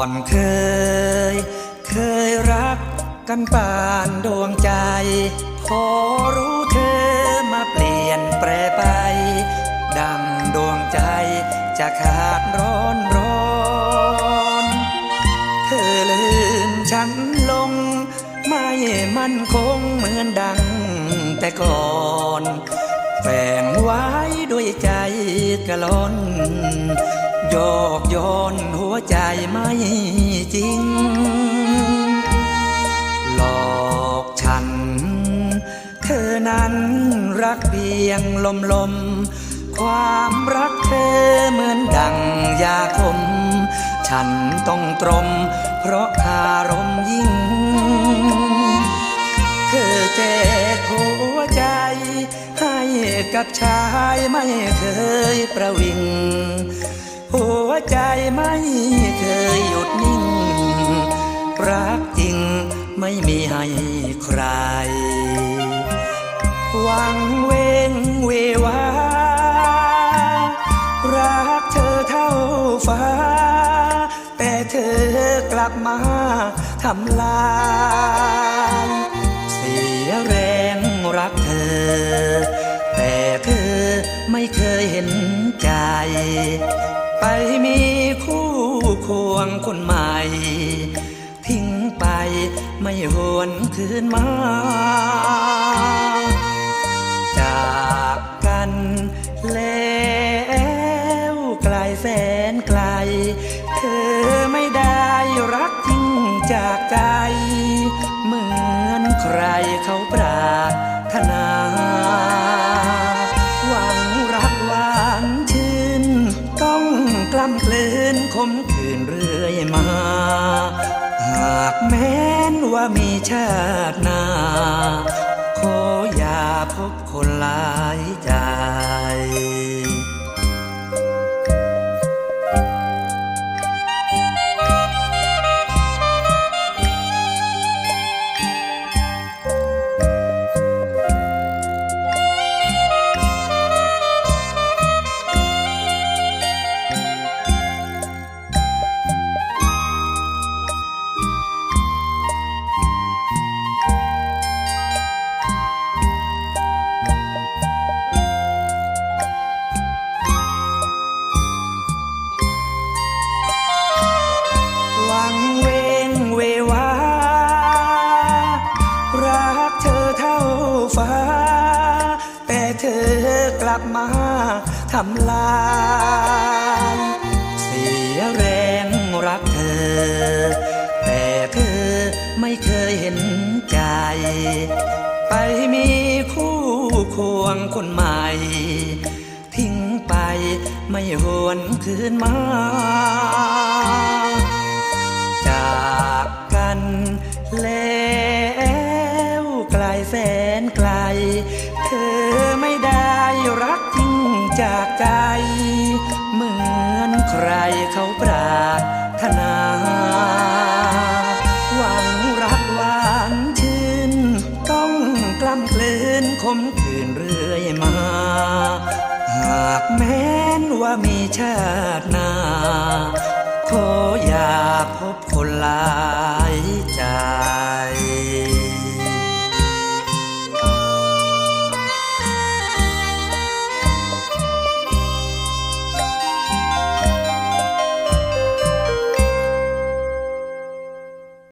่อนเคย เคยรักกันปานดวงใจ พอรู้เธอมาเปลี่ยนแปรไป ดังดวงใจจะขาดร้อนร้อน เธอลืมฉันลง ไม่มั่นคงเหมือนดังแต่ก่อนแฝงไว้ด้วยใจกะลน โยกโยนหัวใจไม่จริง หลอกฉัน เธอนั้นรักเพียงลมลม ความรักเธอเหมือนดังยาคม ฉันต้องตรม เพราะคารมยิ่ง เธอแจกหัวใจให้กับชายไม่เคยประวิง วใจไม่เคยหยุดนิ่ง รักจริงไม่มีให้ใคร หวังเวงเววา รักเธอเท่าฟ้า แต่เธอกลับมาทำลายเสียแรงรักเธอ แต่เธอไม่เคยเห็นใจ ไปมีคู่ควงคนใหม่ ทิ้งไปไม่หวนคืนมา จากกันแล้วไกลแสนไกลเธอ หากแม้นว่ามีชาติหน้า ขออย่าพบคนหลายใจ อกลับมาทำลายเสียแรงรักเธอ แต่เธอไม่เคยเห็นใจ ไปมีคู่ควงคนใหม่ ทิ้งไปไม่หวนคืนมา ใจ เหมือนใครเขาปรารถนา หวังรักหวานชื่น ต้องกล้ำกลืนคมคืนเรื่อยมา หากแม้นว่ามีชาติหน้า ขออย่าพบคนลา